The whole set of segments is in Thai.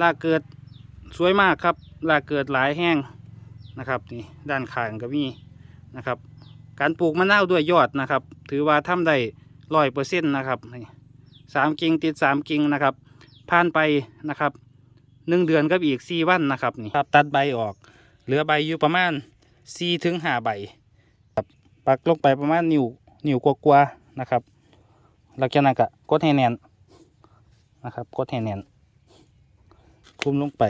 ลากเกิดสวยมากครับลากเกิดหลายแห้งนะครับนี่ด้านข้างก็มีนะครับ การปลูกมะนาวด้วยยอดนะครับ ถือว่าทำได้ร้อยเปอร์เซ็นต์นะครับนี่สามกิ่งติดสามกิ่งนะครับผ่านไปนะครับหนึ่งเดือนกับอีกสี่วันนะครับนี่ครับตัดใบออกเหลือใบอยู่ประมาณสี่ถึงห้าใบครับปักลงไปประมาณนิ้วนิ้วกว่าๆนะครับหลังจากนั้นก็กดให้แน่นนะครับกดให้แน่น คุมลงไป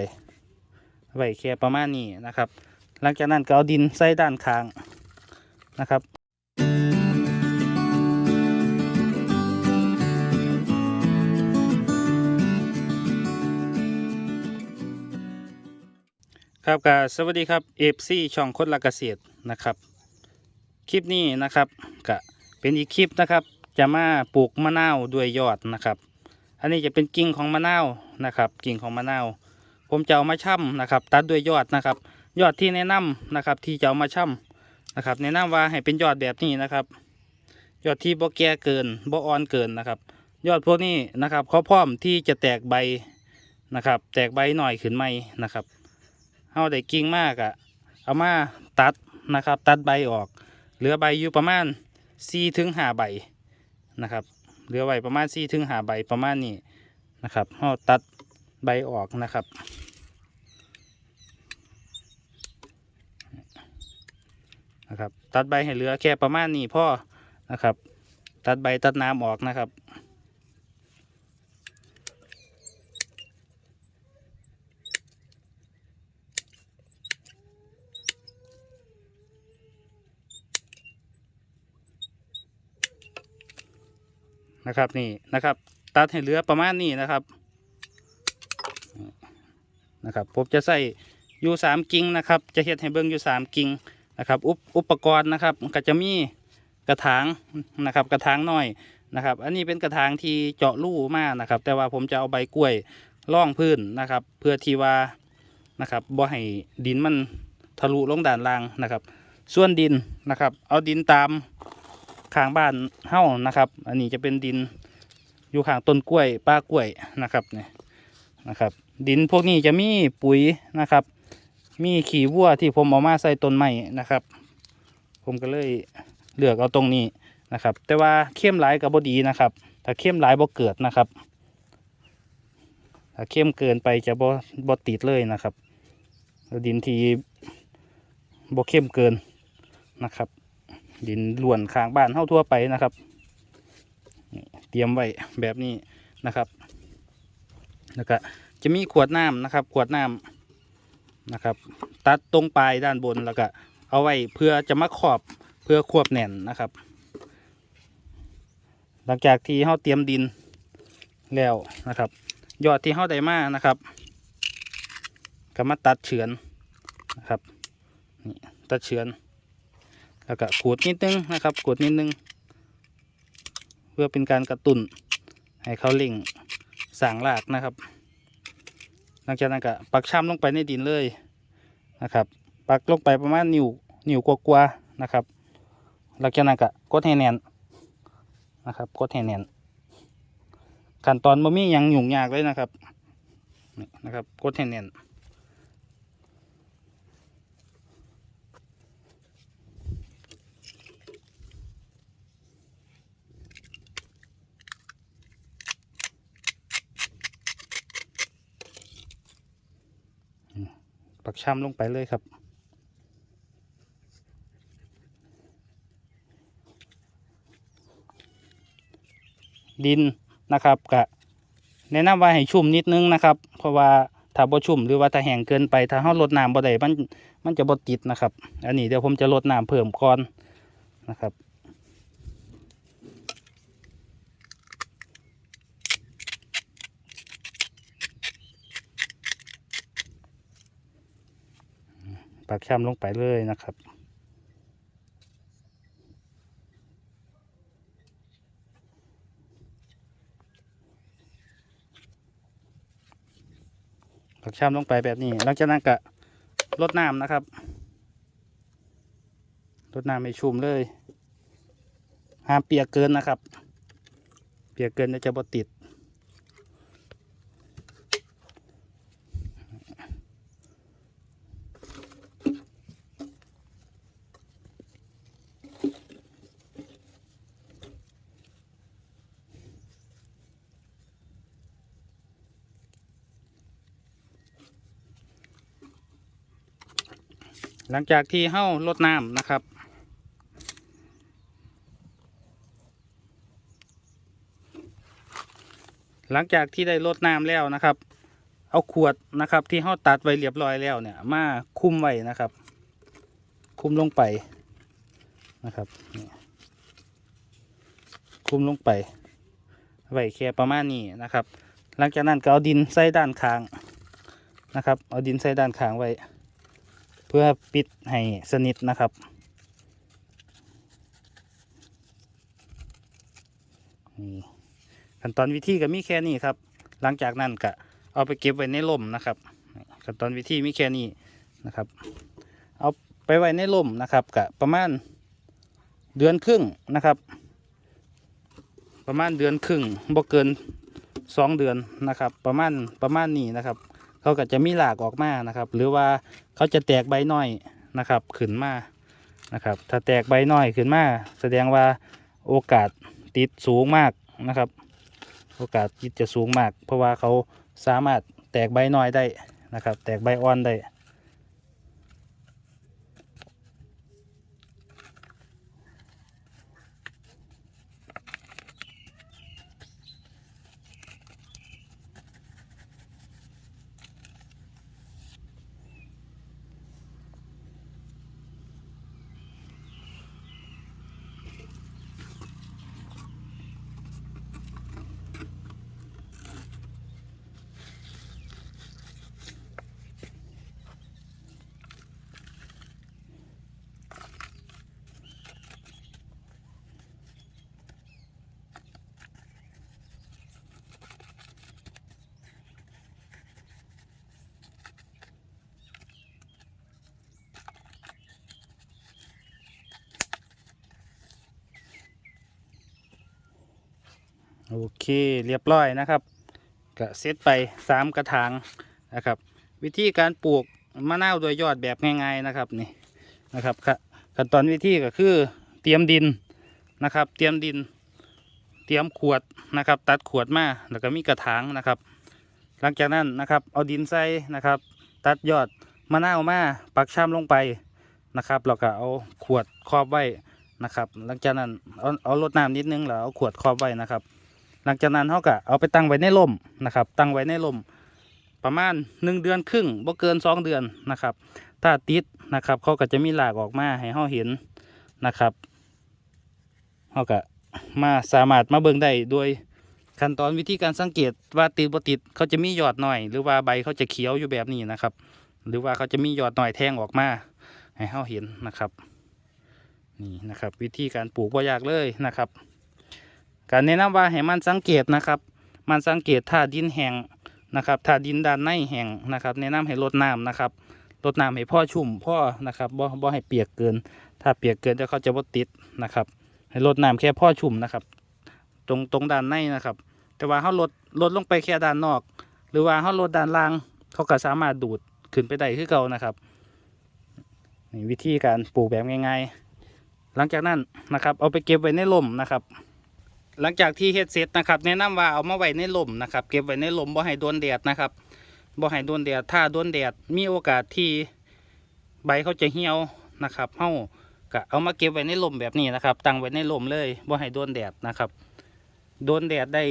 ไว้แค่ประมาณนี้นะครับ หลังจากนั้นก็เอาดินใส่ด้านข้างนะครับครับก็สวัสดีครับเอฟซีช่องคนละเกษตรนะครับ คลิปนี้นะครับก็เป็นอีกคลิปนะครับ จะมาปลูกมะนาวด้วยยอดนะครับ อันนี้จะเป็นกิ่งของมะนาวนะครับ กิ่งของมะนาว ผมจะเอามาช่ำนะครับ ตัดด้วยยอดนะครับ ยอดที่แนะนำนะครับ ที่จะเอามาช่ำนะครับ แนะนำว่าให้เป็นยอดแบบนี้นะครับ ยอดที่บ่แก่เกินบ่อ่อนเกินนะครับ ยอดพวกนี้นะครับเขาพร้อมที่จะแตกใบนะครับ แตกใบหน่อยขึ้นไหมนะครับเอาได้กิ่งมากอะ่ะเอามาตัดนะครับ ตัดใบออก เหลือใบอยู่ประมาณสี่ถึงหาใบนะครับเหลือไว้ประมาณสี่ถึงหาใบประมาณนี้นะครับเอาตัด ใบออกนะครับ นะครับ ตัดใบให้เหลือแค่ประมาณนี้พ่อนะครับ ตัดใบตัดน้ำออกนะครับนะครับนี่นะครับ ตัดให้เหลือประมาณนี้นะครับ นะครับผมจะใส่อยู่สามกิ่งนะครับ จะเฮ็ดให้เบิ้งอยู่สามกิ่งนะครับอุปอุปกรณ์นะครับก็จะมีกระถางนะครับกระถางน้อยนะครับ อันนี้เป็นกระถางที่เจาะรูมานะครับ แต่ว่าผมจะเอาใบกล้วยล่องพื้นนะครับ เพื่อที่ว่านะครับบ่ให้ดินมันทะลุลงด่านล่างนะครับ ส่วนดินนะครับ เอาดินตามข้างบ้านเฮ้านะครับ อันนี้จะเป็นดินอยู่ข้างต้นกล้วยป้ากล้วยนะครับเนี่ย นะครับ ดินพวกนี้จะมีปุ๋ยนะครับ มีขี้วัวที่ผมเอามาใส่ต้นไม้นะครับ ผมก็เลยเลือกเอาตรงนี้นะครับ แต่ว่าเข้มหลายกับบดีนะครับ ถ้าเข้มหลายบ่เกิดนะครับ ถ้าเข้มเกินไปจะบ่บ่ติดเลยนะครับ ดินที่บ่เข้มเกินนะครับ ดินล้วนข้างบ้านเท่าทั่วไปนะครับ เตรียมไว้แบบนี้นะครับ แล้วก็จะมีขวดน้ำนะครับ ขวดน้ำนะครับ ตัดตรงปลายด้านบนแล้วก็เอาไว้เพื่อจะมาขอบเพื่อควบแน่นนะครับ หลังจากที่เขาเตรียมดินแล้วนะครับ ยอดที่เขาได้มานะครับก็มาตัดเฉือนนะครับนี่ตัดเฉือน แล้วก็ขูดนิดนึงนะครับขูดนิดนึง เพื่อเป็นการกระตุ้นให้เขาเล่ง สร้างรากนะครับ หลังจากนั้นก็ปักช่ำลงไปในดินเลยนะครับ ปักลงไปประมาณนิ้วนิ้วกว่าๆนะครับ หลังจากนั้นก็กดให้แน่นนะครับกดให้แน่นขั้นตอนบ่มียังหยุ่งยากเลยนะครับนี่นะครับกดให้แน่น ปักช่ำลงไปเลยครับดินนะครับกะแนะนำว่าให้ชุ่มนิดนึงนะครับ เพราะว่าถ้าบ่ชุ่มหรือว่าถ้าแห้งเกินไป ถ้าเราลดน้ำบ่ได้มันมันจะบ่ติดนะครับ อันนี้เดี๋ยวผมจะลดน้ำเพิ่มก่อนนะครับ ปักช่ำลงไปเลยนะครับปักช่ำลงไปแบบนี้หลังจากนั้นก็ลดน้ำนะครับลดน้ำให้ชุ่มเลยห้ามเปียกเกินนะครับ เปียกเกินเดี๋ยวจะบดติด หลังจากที่เฮ้าลดน้ำนะครับ หลังจากที่ได้ลดน้ำแล้วนะครับ เอาขวดนะครับที่เฮ้าตัดไว้เรียบร้อยแล้วเนี่ย มาคุมไว้นะครับ คุมลงไปนะครับคุมลงไปไว้แค่ประมาณนี้นะครับ หลังจากนั้นก็เอาดินใส่ด้านข้างนะครับ เอาดินใส่ด้านข้างไว้ เพื่อปิดให้สนิทนะครับ นี่ขั้นตอนวิธีก็มีแค่นี้ครับ หลังจากนั้นก็เอาไปเก็บไว้ในร่มนะครับขั้นตอนวิธีมีแค่นี้นะครับ เอาไปไว้ในร่มนะครับกะประมาณเดือนครึ่งนะครับ ประมาณเดือนครึ่งบ่เกินสองเดือนนะครับ ประมาณประมาณนี้นะครับ เขาก็จะมีหลากออกมานะครับ หรือว่าเขาจะแตกใบน้อยนะครับขึ้นมานะครับ ถ้าแตกใบน้อยขึ้นมาแสดงว่าโอกาสติดสูงมากนะครับ โอกาสติดจะสูงมาก เพราะว่าเขาสามารถแตกใบน้อยได้นะครับ แตกใบอ่อนได้ โอเคเรียบร้อยนะครับก็เซตไปสามกระถางนะครับ วิธีการปลูกมะนาวโดยยอดแบบง่าย ๆนะครับนี่นะครับขั้นตอนวิธีก็คือเตรียมดินนะครับ เตรียมดิน เตรียมขวดนะครับ ตัดขวดมาแล้วก็มีกระถางนะครับ หลังจากนั้นนะครับเอาดินใส่นะครับ ตัดยอดมะนาวมาปักชามลงไปนะครับแล้วก็เอาขวดครอบไว้นะครับ หลังจากนั้นเอาเอารดน้ำนิดนึงแล้วเอาขวดครอบไว้นะครับ หลังจากนั้นเขาก็เอาไปตั้งไว้ในร่มนะครับ ตั้งไว้ในร่มประมาณหนึ่งเดือนครึ่งบ่เกินสองเดือนนะครับ ถ้าติดนะครับเขาก็จะมีหลากออกมาให้เขาเห็นนะครับเขาก็มาสามารถมาเบิ่งได้โดยขั้นตอนวิธีการสังเกตว่าติดบ่ติดเขาจะมียอดหน่อย หรือว่าใบเขาจะเขียวอยู่แบบนี้นะครับ หรือว่าเขาจะมียอดหน่อยแทงออกมา ให้เขาเห็นนะครับนี่นะครับ วิธีการปลูกบ่ยากเลยนะครับ การแนะนำว่าให้มันสังเกตนะครับ มันสังเกตถ้าดินแห้งนะครับถ้าดินด้านในแห้งนะครับ แนะนำให้รดน้ำนะครับรดน้ำให้พ่อชุ่มพ่อนะครับบ่บ่ให้เปียกเกิน ถ้าเปียกเกินเดี๋ยวเขาจะบ่ติดนะครับ ให้รดน้ำแค่พ่อชุ่มนะครับ ตรงตรงด้านในนะครับ แต่ว่าเขาลดลดลงไปแค่ด้านนอก หรือว่าเขาลดด้านล่างเขาก็สามารถดูดขึ้นไปได้คือเก่านะครับนี่วิธีการปลูกแบบง่ายๆ หลังจากนั้นนะครับ เอาไปเก็บไว้ในร่มนะครับ หลังจากที่เฮ็ดเสร็จนะครับ แนะนำว่าเอามาไว้ในร่มนะครับ เก็บไว้ในร่มบ่ให้โดนแดดนะครับบ่ให้โดนแดดถ้าโดนแดดมีโอกาสที่ใบเขาจะเหี่ยวนะครับเฮาก็เอามาเก็บไว้ในร่มแบบนี้นะครับ ตั้งไว้ในร่มเลยบ่ให้โดนแดดนะครับ โดนแดดได้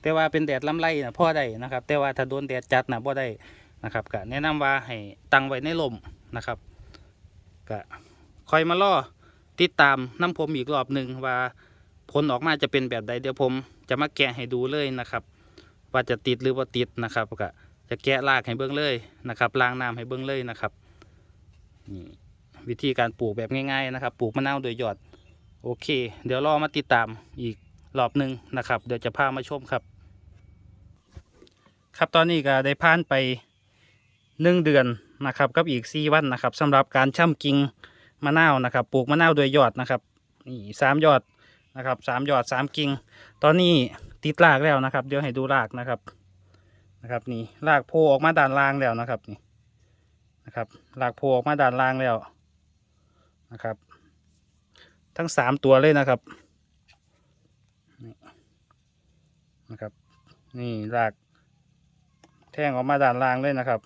แต่ว่าเป็นแดดลำไรนะพ่อได้นะครับ แต่ว่าถ้าโดนแดดจัดนะพ่ได้นะครับก็แนะนำว่าให้ตั้งไว้ในร่มนะครับก็คอยมาล่อติดตามน้ำผมอีกรอบหนึ่งว่า ผลออกมาจะเป็นแบบใดเดี๋ยวผมจะมาแกะให้ดูเลยนะครับ ว่าจะติดหรือว่าติดนะครับก็จะแกะรากให้เบิ้องเลยนะครับล้างน้ำให้เบิ้องเลยนะครับนี่วิธีการปลูกแบบง่ายๆนะครับ ปลูกมะนาวโดยหยอดโอเค เดี๋ยวรอมาติดตามอีกรอบหนึ่งนะครับ เดี๋ยวจะพามาชมครับ ครับตอนนี้ก็ได้ผ่านไปหนึ่งเดือนนะครับกับอีกสี่วันนะครับสำหรับการช่ำกิ่งมะนาวนะครับ ปลูกมะนาวโดยยอดนะครับนี่สามยอด นะครับสามยอดสามกิ่งตอนนี้ติดรากแล้วนะครับ เดี๋ยวให้ดูรากนะครับนะครับนี่รากโผล่ออกมาด้านล่างแล้วนะครับนี่นะครับรากโผล่ออกมาด้านล่างแล้วนะครับ ทั้งสามตัวเลยนะครับนี่นะครับนี่รากแทงออกมาด้านล่างเลยนะครับ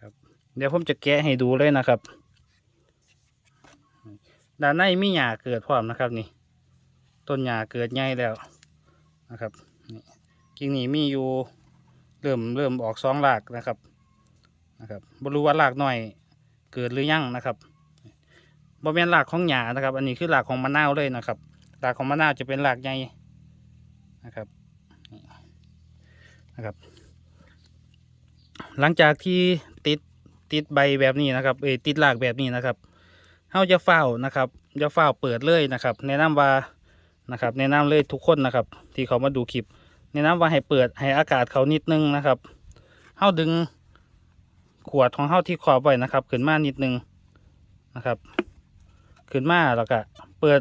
ครับ เดี๋ยวผมจะแกะให้ดูเลยนะครับ ด้านในมีหญ้าเกิดพร้อมนะครับนี่ ต้นหญ้าเกิดใหญ่แล้วนะครับนี่กิ่งนี้มีอยู่เริ่มเริ่มออกสองหลากนะครับนะครับบรูว่าหลากหน่อยเกิดหรือยังนะครับบริเวณหลากของหญ้านะครับ อันนี้คือหลากของมะนาวเลยนะครับหลากของมะนาวจะเป็นหลากใหญ่นะครับนะครับ หลังจากที่ติดติดใบแบบนี้นะครับเอติดหลากแบบนี้นะครับ เฮาจะเฝ้านะครับจะเฝ้าเปิดเลยนะครับ แนะนำว่านะครับ แนะนำเลยทุกคนนะครับ ที่เขามาดูคลิป แนะนำว่าให้เปิดให้อากาศเขานิดนึงนะครับเฮาดึงขวดของเฮาที่ขอบไว้นะครับ ขึ้นมานิดนึงนะครับ ขึ้นมาแล้วก็เปิด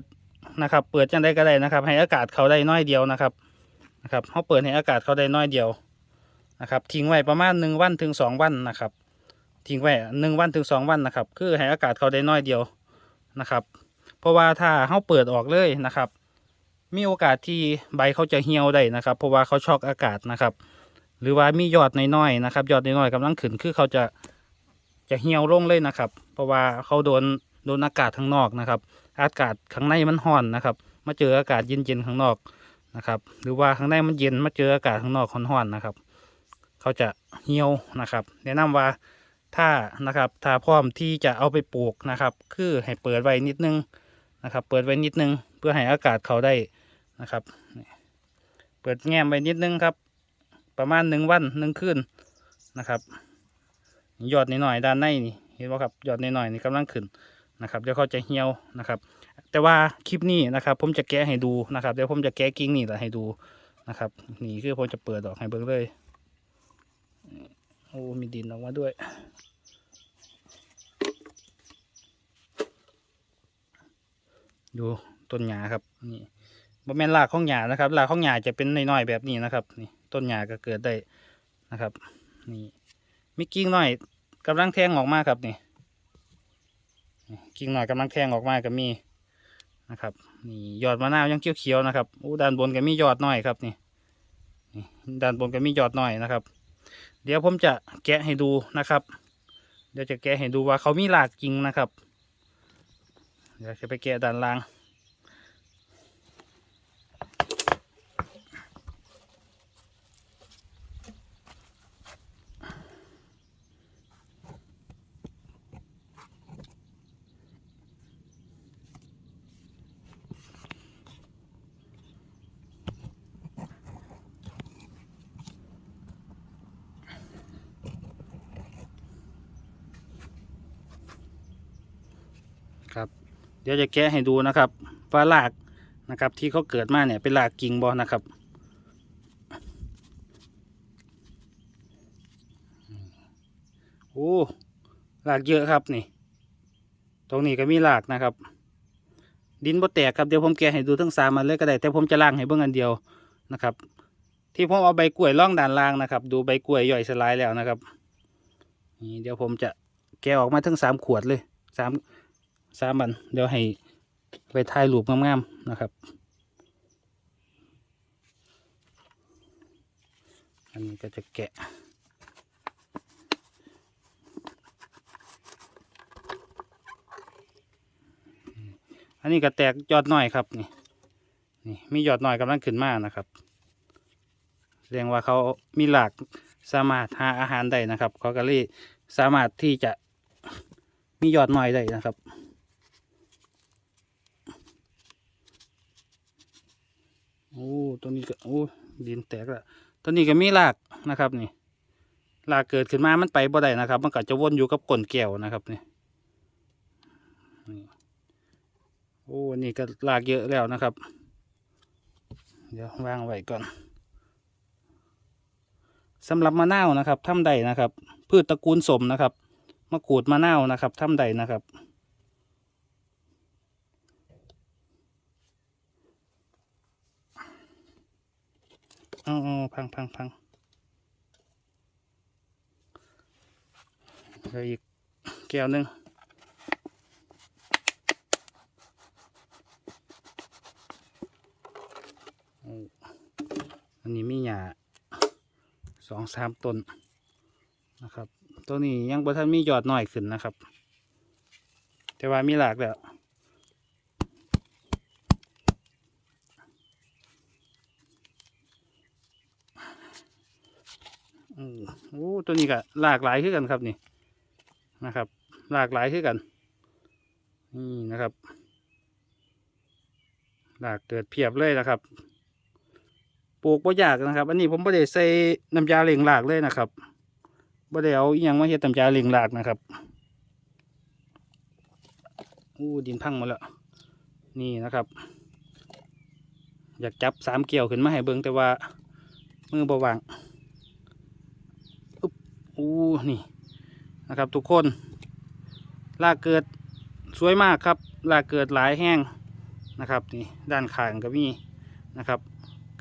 นะครับ เปิดจังได้ก็ได้นะครับ ให้อากาศเขาได้น้อยเดียวนะครับนะครับเฮาเปิดให้อากาศเขาได้น้อยเดียวนะครับ ทิ้งไว้ประมาณหนึ่งวันถึงสองวันนะครับ ทิ้งไว้หนึ่งวันถึงสองวันนะครับ คือให้อากาศเขาได้น้อยเดียว นะครับ เพราะว่าถ้าเฮาเปิดออกเลยนะครับ มีโอกาสที่ใบเขาจะเหี่ยวได้นะครับ เพราะว่าเขาช็อกอากาศนะครับ หรือว่ามียอดน้อยๆนะครับ ยอดน้อยๆกำลังขึ้นคือเขาจะจะเหี่ยวลงเลยนะครับ เพราะว่าเขาโดนโดนอากาศข้างนอกนะครับ อากาศข้างในมันร้อนนะครับ มาเจออากาศเย็นๆข้างนอกนะครับ หรือว่าข้างในมันเย็นมาเจออากาศข้างนอกร้อนๆนะครับ เขาจะเหี่ยวนะครับ แนะนำว่า ถ้านะครับถ้าพร้อมที่จะเอาไปปลูกนะครับ คือให้เปิดไว้นิดนึงนะครับ เปิดไว้นิดนึง เพื่อให้อากาศเขาได้นะครับ เปิดแง้มไว้นิดนึงครับ ประมาณหนึ่งวันหนึ่งคืนนะครับยอดนิดหน่อยๆด้านในนี่เห็นว่าครับยอดนิดหน่อยๆนี่กำลังขึ้นนะครับเดี๋ยวเขาจะเหี่ยวนะครับ แต่ว่าคลิปนี้นะครับ ผมจะแกะให้ดูนะครับเดี๋ยวผมจะแกะกิ่งนี่แหละให้ดูนะครับ นี่คือผมจะเปิดออกให้เบิ่งเลย โอ้มีดินออกมาด้วย ดูต้นหญ้าครับนี่บแมนรากของหญ้านะครับรากของหญ้าจะเป็นน้อยๆแบบนี้นะครับ นี่ต้นหญ้าก็เกิดได้นะครับ นี่มีกิ่งน้อยกำลังแทงออกมาครับนี่กิ่งน้อยกำลังแทงออกมาก็มีนะครับนี่ยอดมะนาวยังเขียวๆนะครับอู้ด้านบนก็มียอดน้อยครับนี่ด้านบนก็มียอดน้อยนะครับ เดี๋ยวผมจะแกะให้ดูนะครับ เดี๋ยวจะแกะให้ดูว่าเขามีหลากจริงนะครับ เดี๋ยวจะไปแกะด้านล่าง ครับ เดี๋ยวจะแกะให้ดูนะครับว่าหลากนะครับ ที่เขาเกิดมาเนี่ยเป็นหลากกิ่งบอนะครับโอ้หลากเยอะครับนี่ ตรงนี้ก็มีหลากนะครับ ดินบ่แตกครับเดี๋ยวผมแกะให้ดูทั้งสามมันเลยก็ได้แต่ผมจะล่างให้เบิ่งอันเดียวนะครับ ที่ผมเอาใบกล้วยล่องด้านล่างนะครับ ดูใบกล้วยย่อยสลายแล้วนะครับนี่เดี๋ยวผมจะแกะออกมาทั้งสามขวดเลยสาม สามวัน เดี๋ยวให้ไปถ่ายรูปงามๆนะครับ อันนี้ก็จะแกะอันนี้ก็แตกยอดหน้อยครับนี่นี่มียอดหน้อยกำลังขึ้นมานะครับแสดงว่าเขามีหลากสามารถหาอาหารได้นะครับเขาก็เลยสามารถที่จะมียอดหน้อยได้นะครับ โอ้ตัวนี้ก็โอ้ดินแตกแล้วตัวนี้ก็มีรากนะครับนี่รากเกิดขึ้นมามันไปบ่ได้นะครับ มันก็จะวนอยู่กับก้นแก้วนะครับนี่โอ้นี่ก็รากเยอะแล้วนะครับ เดี๋ยววางไว้ก่อนสำหรับมะนาวนะครับทำใดนะครับ พืชตระกูลสมนะครับมะกรูดมะนาวนะครับทำใดนะครับ อาเอพังพังพังเหลืออีกแก้วหนึ่งอันนี้มีหญ้าสองสามต้นนะครับ ตัวนี้ยังบ่ทันมียอดหน้อยขึ้นนะครับ แต่ว่ามีหลากแล้ว โอ้ตัวนี้ก็หลากหลายขึ้นกันครับนี่นะครับ หลากหลายขึ้นกัน นี่นะครับ หลากเกิดเพียบเลยนะครับ ปลูกบ่ยากนะครับ อันนี้ผมบ่ได้ใส่น้ำยาเลี้ยงหลากเลยนะครับบ่ได้เอาอีหยังมาเฮ็ดน้ำยาเลี้ยงหลากนะครับอู้ดินพังหมดแล้วนี่นะครับ อยากจับสามเกี่ยวขึ้นมาให้เบิ่งแต่ว่ามือบ่วาง อู้นี่นะครับทุกคนลากเกิดสวยมากครับลากเกิดหลายแห้งนะครับนี่ด้านข้างก็มีนะครับ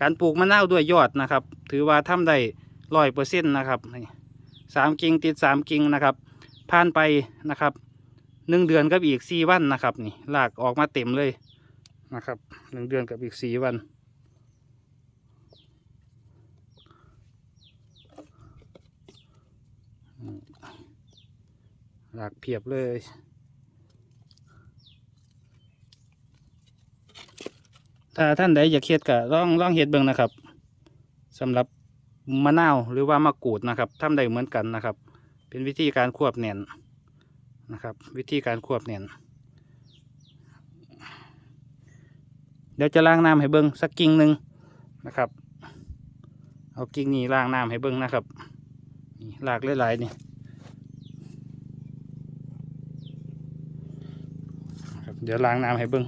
การปลูกมะนาวด้วยยอดนะครับ ถือว่าทำได้ร้อยเปอร์เซ็นต์นะครับนี่สามกิ่งติดสามกิ่งนะครับผ่านไปนะครับหนึ่งเดือนกับอีกสี่วันนะครับ นี่ลากออกมาเต็มเลยนะครับหนึ่งเดือนกับอีกสี่วัน หลากเพียบเลย ถ้าท่านใดอยากเฮ็ดก็ลองลองเฮ็ดเบิ่งนะครับสำหรับมะนาวหรือว่ามะกรูดนะครับทำได้เหมือนกันนะครับ เป็นวิธีการควบแน่นนะครับ วิธีการควบแน่นเดี๋ยวจะล้างน้ำให้เบิ่งสักกิ่งหนึ่งนะครับ เอากิ่งนี้ล้างน้ำให้เบิ่งนะครับนี่ลากหลายๆนี่ครับ เดี๋ยวล้างน้ำให้เบิ่ง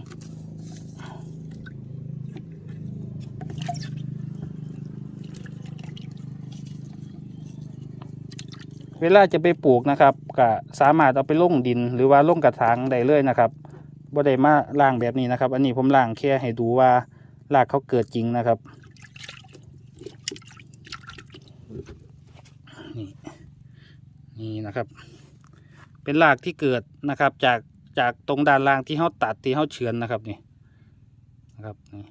เวลาจะไปปลูกนะครับก็สามารถเอาไปลงดินหรือว่าลงกระถางได้เลยนะครับบ่ได้มาล่างแบบนี้นะครับ อันนี้ผมล่างแค่ให้ดูว่ารากเขาเกิดจริงนะครับนี่นี่นะครับ เป็นรากที่เกิดนะครับจาก จากตรงด้านล่างที่เขาตัดที่เขาเฉือนนะครับนี่นะครับนี่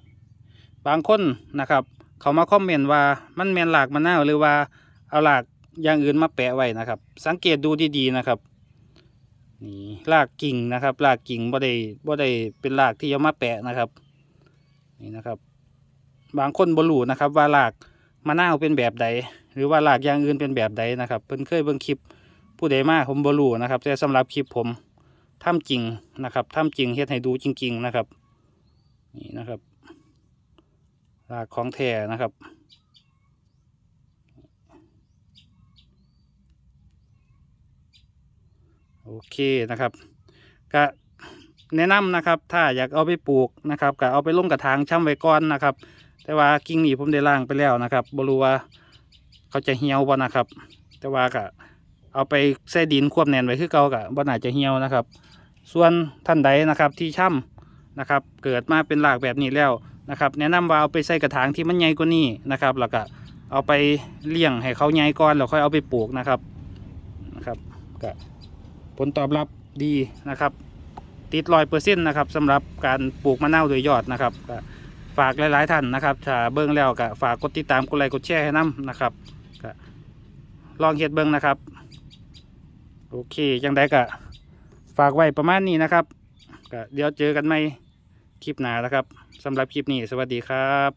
บางคนนะครับ เขามาคอมเมนต์ว่ามันแมนหลากมะนาวหรือว่าเอาหลากอย่างอื่นมาแปะไว้นะครับ สังเกตดูดีๆนะครับนี่รากกิ่งนะครับรากกิ่งบ่ได้บ่ได้เป็นรากที่เอามาแปะนะครับนี่นะครับ บางคนบรูนะครับ ว่ารากมะนาวเป็นแบบใด หรือว่ารากอย่างอื่นเป็นแบบใดนะครับ เพิ่นเคยเบิ่งคลิปผู้ใดมาผมบรูนะครับแต่สำหรับคลิปผม ทำจริงนะครับทำจริงเฮ็ดให้ดูจริง ๆนะครับ นี่นะครับรากของแท้นะครับโอเคนะครับก็แนะนำนะครับ ถ้าอยากเอาไปปลูกนะครับก็เอาไปลงกระถางช่ำไว้ก่อนนะครับ แต่ว่ากิ่งนี้ผมได้ล่างไปแล้วนะครับบรู้ว่าเขาจะเหี่ยวบ่นะครับ แต่ว่าก็ เอาไปใส่ดินควบแน่นไว้คือเก่าก็บ่น่าจะเหี่ยวนะครับ ส่วนท่านใดนะครับที่ช่ำนะครับ เกิดมาเป็นรากแบบนี้แล้วนะครับ แนะนำว่าเอาไปใส่กระถางที่มันใหญ่กว่านี้นะครับแล้วก็เอาไปเลี้ยงให้เขาใหญ่ก่อนแล้วค่อยเอาไปปลูกนะครับนะครับก็ผลตอบรับดีนะครับ ติดรอยเปอร์เซ็นต์นะครับสำหรับการปลูกมะนาวโดยยอดนะครับก็ฝากหลายๆท่านนะครับถ้าเบิ้งแล้วก็ฝากกดติดตามกดไลค์กดแชร์ให้น้ำนะครับก็ลองเฮ็ดเบิ้งนะครับ โอเคยังไดก็ฝากไว้ประมาณนี้นะครับก็เดี๋ยวเจอกันใหม่คลิปหน้านะครับสำหรับคลิปนี้สวัสดีครับ